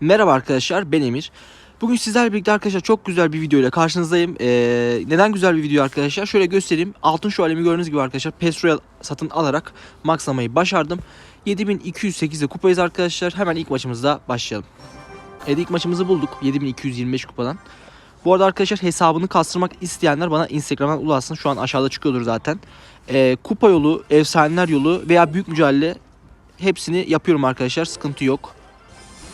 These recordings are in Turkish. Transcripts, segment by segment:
Merhaba arkadaşlar ben Emir. Bugün sizlerle birlikte arkadaşlar çok güzel bir video ile karşınızdayım. Ee, neden güzel bir video arkadaşlar? Şöyle göstereyim. Altın şövalemi gördüğünüz gibi arkadaşlar PES satın alarak maxlamayı başardım. 7208'de kupayız arkadaşlar. Hemen ilk maçımızda başlayalım. Evet ilk maçımızı bulduk. 7225 kupadan. Bu arada arkadaşlar hesabını kastırmak isteyenler bana Instagram'dan ulaşsın. Şu an aşağıda çıkıyordur zaten. Ee, kupa yolu, efsaneler yolu veya büyük mücadele hepsini yapıyorum arkadaşlar. Sıkıntı yok.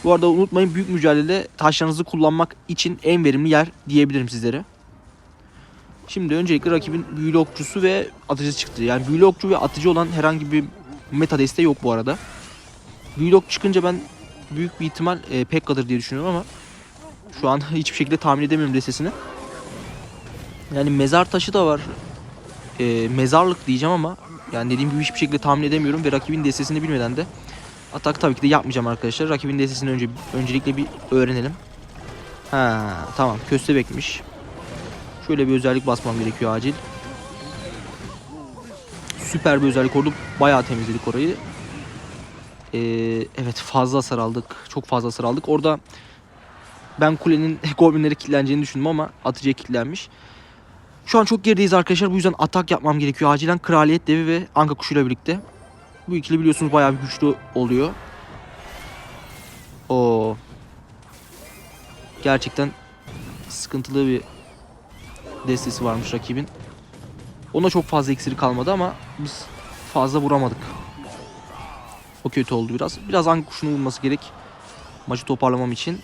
Bu arada unutmayın büyük mücadelede taşlarınızı kullanmak için en verimli yer diyebilirim sizlere. Şimdi öncelikle rakibin büyülü okçusu ve atıcısı çıktı. Yani büyülü okçu ve atıcı olan herhangi bir meta desteği yok bu arada. Büyülü okçu çıkınca ben büyük bir ihtimal e, Pekka'dır diye düşünüyorum ama şu an hiçbir şekilde tahmin edemiyorum destesini. Yani mezar taşı da var. E, mezarlık diyeceğim ama yani dediğim gibi hiçbir şekilde tahmin edemiyorum ve rakibin destesini bilmeden de Atak tabii ki de yapmayacağım arkadaşlar. Rakibin destesini önce öncelikle bir öğrenelim. Ha tamam köstebekmiş. Şöyle bir özellik basmam gerekiyor acil. Süper bir özellik oldu. Bayağı temizledik orayı. Ee, evet fazla hasar aldık. Çok fazla hasar aldık. Orada ben kulenin goblinlere kilitleneceğini düşündüm ama atıcıya kilitlenmiş. Şu an çok gerideyiz arkadaşlar. Bu yüzden atak yapmam gerekiyor. Acilen kraliyet devi ve anka kuşuyla birlikte. Bu ikili biliyorsunuz bayağı bir güçlü oluyor. O gerçekten sıkıntılı bir destesi varmış rakibin. Ona çok fazla iksiri kalmadı ama biz fazla vuramadık. O kötü oldu biraz. Biraz hangi kuşunu vurması gerek. Maçı toparlamam için.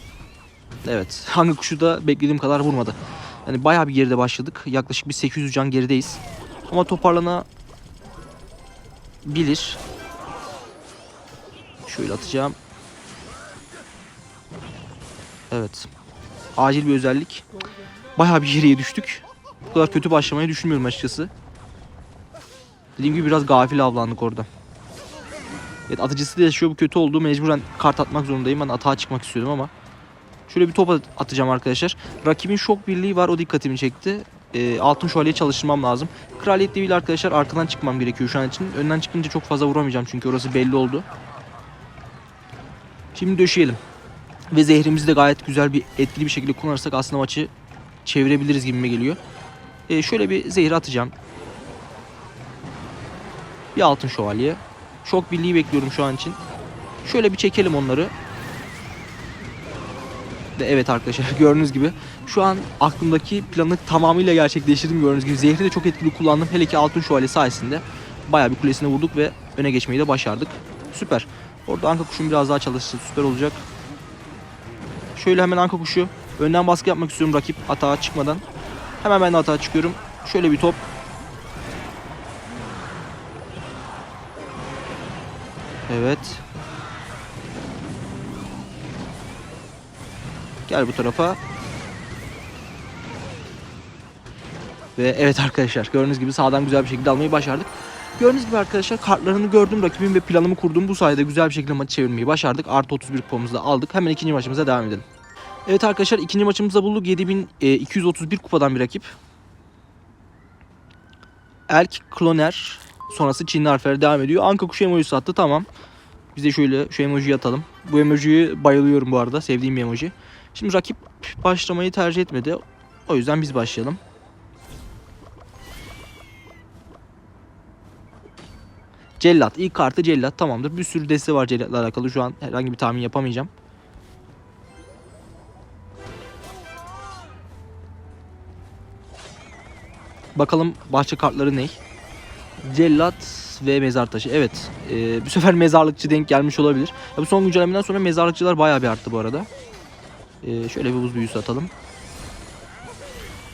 Evet. Hangi kuşu da beklediğim kadar vurmadı. Yani bayağı bir geride başladık. Yaklaşık bir 800 can gerideyiz. Ama toparlana bilir. Şöyle atacağım. Evet. Acil bir özellik. Bayağı bir geriye düştük. Bu kadar kötü başlamayı düşünmüyorum açıkçası. Dediğim gibi biraz gafil avlandık orada. Evet atıcısı da yaşıyor. Bu kötü oldu. Mecburen kart atmak zorundayım. Ben atağa çıkmak istiyordum ama. Şöyle bir top at- atacağım arkadaşlar. Rakibin şok birliği var. O dikkatimi çekti. Ee, altın şövalyeyi çalıştırmam lazım. Kraliyet değil arkadaşlar. Arkadan çıkmam gerekiyor şu an için. Önden çıkınca çok fazla vuramayacağım çünkü orası belli oldu. Şimdi döşeyelim. Ve zehrimizi de gayet güzel bir etkili bir şekilde kullanırsak aslında maçı çevirebiliriz gibime geliyor. Ee, şöyle bir zehri atacağım. Bir altın şövalye. Şok birliği bekliyorum şu an için. Şöyle bir çekelim onları. Ve evet arkadaşlar gördüğünüz gibi şu an aklımdaki planı tamamıyla gerçekleştirdim gördüğünüz gibi. Zehri de çok etkili kullandım. Hele ki altın şövalye sayesinde bayağı bir kulesine vurduk ve öne geçmeyi de başardık. Süper. Orada anka kuşum biraz daha çalışsın. Süper olacak. Şöyle hemen anka kuşu. Önden baskı yapmak istiyorum rakip atağa çıkmadan. Hemen ben de atağa çıkıyorum. Şöyle bir top. Evet. Gel bu tarafa. Ve evet arkadaşlar gördüğünüz gibi sağdan güzel bir şekilde almayı başardık. Gördüğünüz gibi arkadaşlar kartlarını gördüm rakibim ve planımı kurdum. Bu sayede güzel bir şekilde maçı çevirmeyi başardık. Artı 31 kupamızı da aldık. Hemen ikinci maçımıza devam edelim. Evet arkadaşlar ikinci maçımızda bulduk. 7231 kupadan bir rakip. Elk Kloner sonrası Çinli harfleri devam ediyor. Anka kuşu emojisi attı tamam. Biz de şöyle şu emojiyi atalım. Bu emojiyi bayılıyorum bu arada. Sevdiğim bir emoji. Şimdi rakip başlamayı tercih etmedi. O yüzden biz başlayalım. Cellat. İlk kartı Cellat. Tamamdır. Bir sürü deste var Cellat'la alakalı. Şu an herhangi bir tahmin yapamayacağım. Bakalım bahçe kartları ne? Cellat ve mezar taşı. Evet. e, bu sefer mezarlıkçı denk gelmiş olabilir. Ya bu son güncellemeden sonra mezarlıkçılar bayağı bir arttı bu arada. E, şöyle bir buz büyüsü atalım.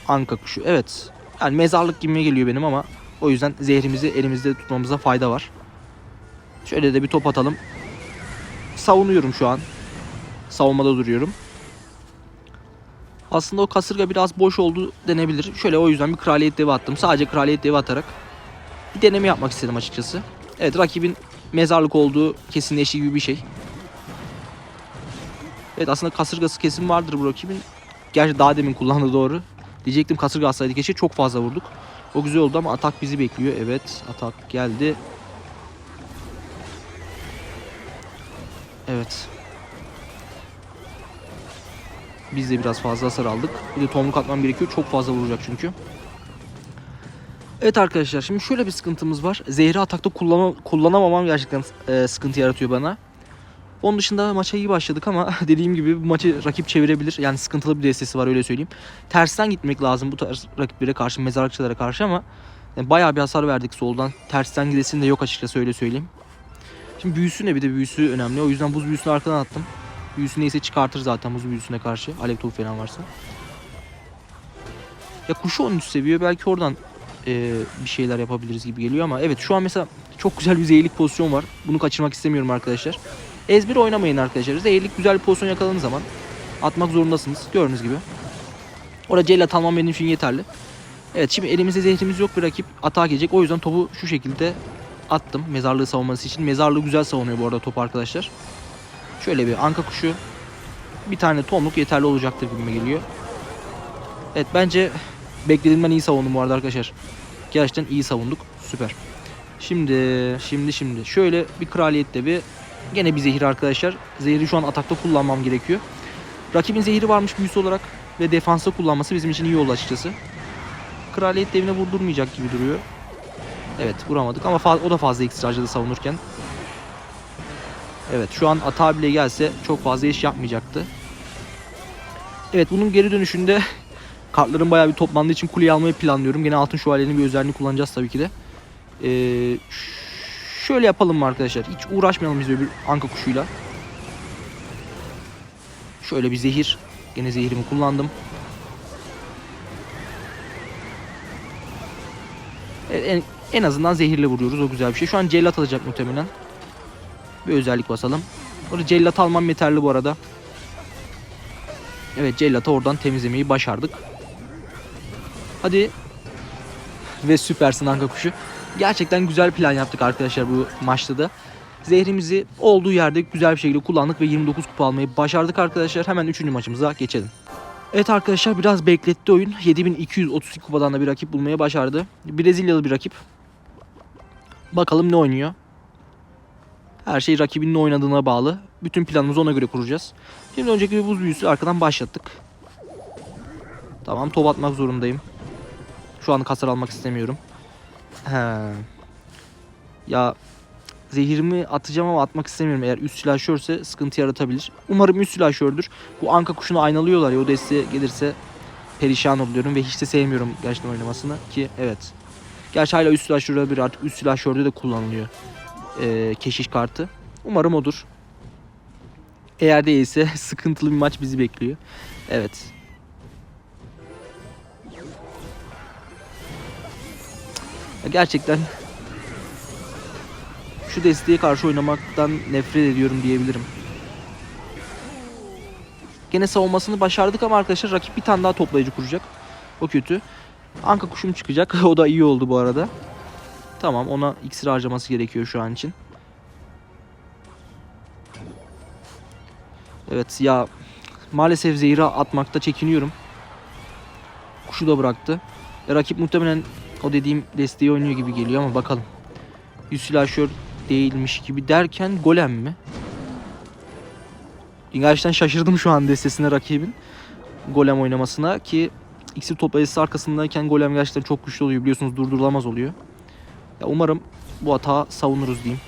Anka kuşu. Evet. Yani mezarlık gibi geliyor benim ama o yüzden zehrimizi elimizde tutmamıza fayda var. Şöyle de bir top atalım. Savunuyorum şu an. Savunmada duruyorum. Aslında o kasırga biraz boş oldu denebilir. Şöyle o yüzden bir kraliyet devi attım. Sadece kraliyet devi atarak bir deneme yapmak istedim açıkçası. Evet rakibin mezarlık olduğu kesinleştiği gibi bir şey. Evet aslında kasırgası kesin vardır bu rakibin. Gerçi daha demin kullandı doğru. Diyecektim kasırga atsaydı keşke çok fazla vurduk. O güzel oldu ama atak bizi bekliyor. Evet atak geldi. Evet. Biz de biraz fazla hasar aldık. Bir de tomruk atmam gerekiyor. Çok fazla vuracak çünkü. Evet arkadaşlar şimdi şöyle bir sıkıntımız var. Zehri atakta kullanma, kullanamamam gerçekten e, sıkıntı yaratıyor bana. Onun dışında maça iyi başladık ama dediğim gibi bu maçı rakip çevirebilir. Yani sıkıntılı bir destesi var öyle söyleyeyim. Tersten gitmek lazım bu tarz rakiplere karşı, mezarlıkçılara karşı ama yani bayağı bir hasar verdik soldan. Tersten gidesin de yok açıkçası öyle söyleyeyim. Şimdi büyüsü ne bir de büyüsü önemli. O yüzden buz büyüsünü arkadan attım. Büyüsü neyse çıkartır zaten buz büyüsüne karşı. Alev topu falan varsa. Ya kuşu 13 seviyor. Belki oradan e, bir şeyler yapabiliriz gibi geliyor ama evet şu an mesela çok güzel bir zehirlik pozisyon var. Bunu kaçırmak istemiyorum arkadaşlar. Ezbir oynamayın arkadaşlar. Zehirlik güzel bir pozisyon yakaladığınız zaman atmak zorundasınız. Gördüğünüz gibi. Orada cellat almam benim için yeterli. Evet şimdi elimizde zehrimiz yok bir rakip atağa gelecek. O yüzden topu şu şekilde attım mezarlığı savunması için. Mezarlığı güzel savunuyor bu arada top arkadaşlar. Şöyle bir anka kuşu. Bir tane tomluk yeterli olacaktır gibime geliyor. Evet bence beklediğimden iyi savundum bu arada arkadaşlar. Gerçekten iyi savunduk. Süper. Şimdi şimdi şimdi şöyle bir kraliyette bir gene bir zehir arkadaşlar. Zehri şu an atakta kullanmam gerekiyor. Rakibin zehri varmış büyüsü olarak ve defansta kullanması bizim için iyi oldu açıkçası. Kraliyet devine vurdurmayacak gibi duruyor. Evet vuramadık ama o da fazla iksir harcadı savunurken. Evet şu an atağa bile gelse çok fazla iş yapmayacaktı. Evet bunun geri dönüşünde kartların bayağı bir toplandığı için kuleyi almayı planlıyorum. Gene altın şövalyenin bir özelliğini kullanacağız tabii ki de. Ee, şöyle yapalım mı arkadaşlar? Hiç uğraşmayalım biz böyle bir anka kuşuyla. Şöyle bir zehir. Gene zehirimi kullandım. Evet, en, en azından zehirle vuruyoruz. O güzel bir şey. Şu an cellat alacak muhtemelen. Bir özellik basalım. Orada cellat almam yeterli bu arada. Evet cellatı oradan temizlemeyi başardık. Hadi. Ve süpersin Anka kuşu. Gerçekten güzel plan yaptık arkadaşlar bu maçta da. Zehrimizi olduğu yerde güzel bir şekilde kullandık ve 29 kupa almayı başardık arkadaşlar. Hemen 3. maçımıza geçelim. Evet arkadaşlar biraz bekletti oyun. 7232 kupadan da bir rakip bulmaya başardı. Brezilyalı bir rakip. Bakalım ne oynuyor. Her şey rakibin ne oynadığına bağlı. Bütün planımızı ona göre kuracağız. Şimdi önceki bir buz büyüsü arkadan başlattık. Tamam top atmak zorundayım. Şu an kasar almak istemiyorum. He. Ya zehirimi atacağım ama atmak istemiyorum. Eğer üst silahşörse sıkıntı yaratabilir. Umarım üst silahşördür. Bu anka kuşunu aynalıyorlar ya o desteğe gelirse perişan oluyorum ve hiç de sevmiyorum gerçekten oynamasını ki evet. Gerçi hala üst silahşör olabilir artık üst silahşörde de kullanılıyor ee, keşiş kartı. Umarım odur. Eğer değilse sıkıntılı bir maç bizi bekliyor. Evet. Gerçekten şu desteğe karşı oynamaktan nefret ediyorum diyebilirim. Gene savunmasını başardık ama arkadaşlar rakip bir tane daha toplayıcı kuracak. O kötü. Anka kuşum çıkacak. o da iyi oldu bu arada. Tamam ona iksir harcaması gerekiyor şu an için. Evet ya maalesef zehri atmakta çekiniyorum. Kuşu da bıraktı. E, rakip muhtemelen o dediğim desteği oynuyor gibi geliyor ama bakalım. Yüz silahşör değilmiş gibi derken golem mi? Gerçekten şaşırdım şu an destesine rakibin. Golem oynamasına ki iksir toplayıcısı arkasındayken golem gerçekten çok güçlü oluyor biliyorsunuz durdurulamaz oluyor. Ya umarım bu hata savunuruz diyeyim.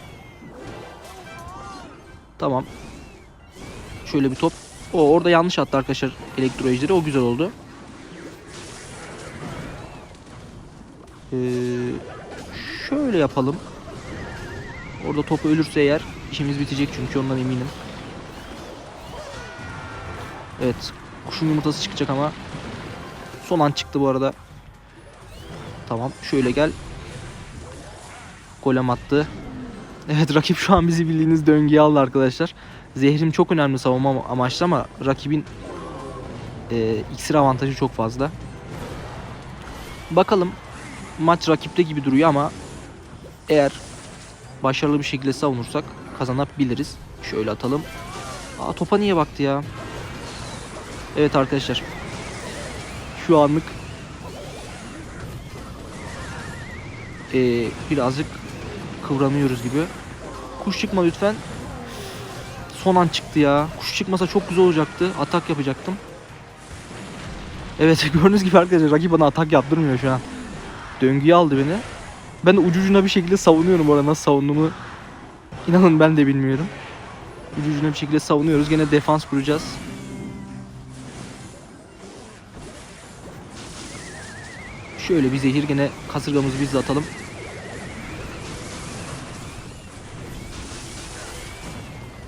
Tamam. Şöyle bir top. O orada yanlış attı arkadaşlar elektro ejderi. O güzel oldu. Ee, şöyle yapalım. Orada top ölürse eğer işimiz bitecek çünkü ondan eminim. Evet. Kuşun yumurtası çıkacak ama son an çıktı bu arada. Tamam. Şöyle gel. Golem attı. Evet rakip şu an bizi bildiğiniz döngüye aldı arkadaşlar. Zehrim çok önemli savunma amaçlı ama rakibin e, iksir avantajı çok fazla. Bakalım maç rakipte gibi duruyor ama eğer başarılı bir şekilde savunursak kazanabiliriz. Şöyle atalım. Aa topa niye baktı ya? Evet arkadaşlar. Şu anlık e, birazcık kıvranıyoruz gibi. Kuş çıkma lütfen. Son an çıktı ya. Kuş çıkmasa çok güzel olacaktı. Atak yapacaktım. Evet gördüğünüz gibi arkadaşlar rakip bana atak yaptırmıyor şu an. Döngüye aldı beni. Ben de ucu ucuna bir şekilde savunuyorum orada nasıl savunduğumu. İnanın ben de bilmiyorum. Ucu ucuna bir şekilde savunuyoruz. Gene defans kuracağız. Şöyle bir zehir gene kasırgamızı biz de atalım.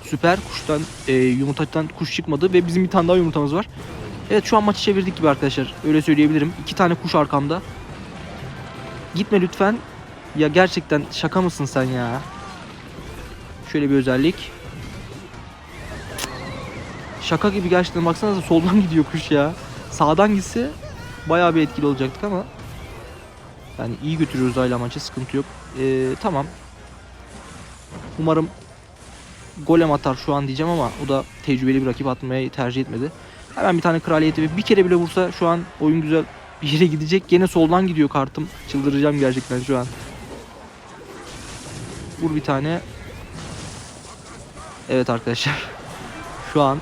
Süper kuştan e, yumurtadan kuş çıkmadı ve bizim bir tane daha yumurtamız var. Evet şu an maçı çevirdik gibi arkadaşlar. Öyle söyleyebilirim. İki tane kuş arkamda. Gitme lütfen. Ya gerçekten şaka mısın sen ya? Şöyle bir özellik. Şaka gibi gerçekten baksanıza soldan gidiyor kuş ya. Sağdan gitse bayağı bir etkili olacaktık ama yani iyi götürüyoruz hala maçı sıkıntı yok. Ee, tamam. Umarım golem atar şu an diyeceğim ama o da tecrübeli bir rakip atmayı tercih etmedi. Hemen bir tane kraliyeti ve bir kere bile vursa şu an oyun güzel bir yere gidecek. Gene soldan gidiyor kartım. Çıldıracağım gerçekten şu an. Vur bir tane. Evet arkadaşlar. Şu an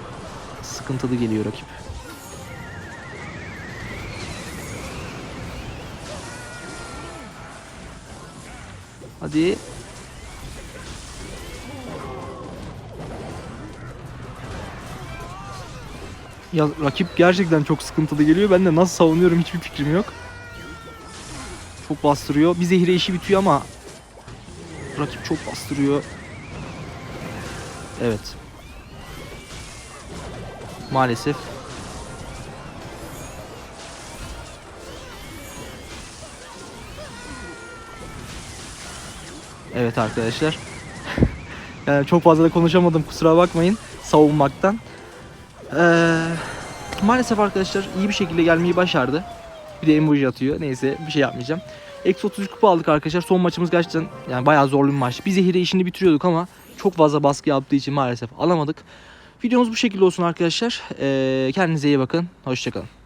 sıkıntılı geliyor rakip. Hadi. Ya rakip gerçekten çok sıkıntılı geliyor. Ben de nasıl savunuyorum hiçbir fikrim yok. Çok bastırıyor. Bir zehire işi bitiyor ama rakip çok bastırıyor. Evet. Maalesef. Evet arkadaşlar. yani çok fazla da konuşamadım kusura bakmayın savunmaktan. Ee, maalesef arkadaşlar iyi bir şekilde gelmeyi başardı. Bir de emoji atıyor. Neyse bir şey yapmayacağım. Eksi 33 kupa aldık arkadaşlar. Son maçımız gerçekten yani bayağı zorlu bir maç. Bir zehire işini bitiriyorduk ama çok fazla baskı yaptığı için maalesef alamadık. Videomuz bu şekilde olsun arkadaşlar. Ee, kendinize iyi bakın. Hoşçakalın.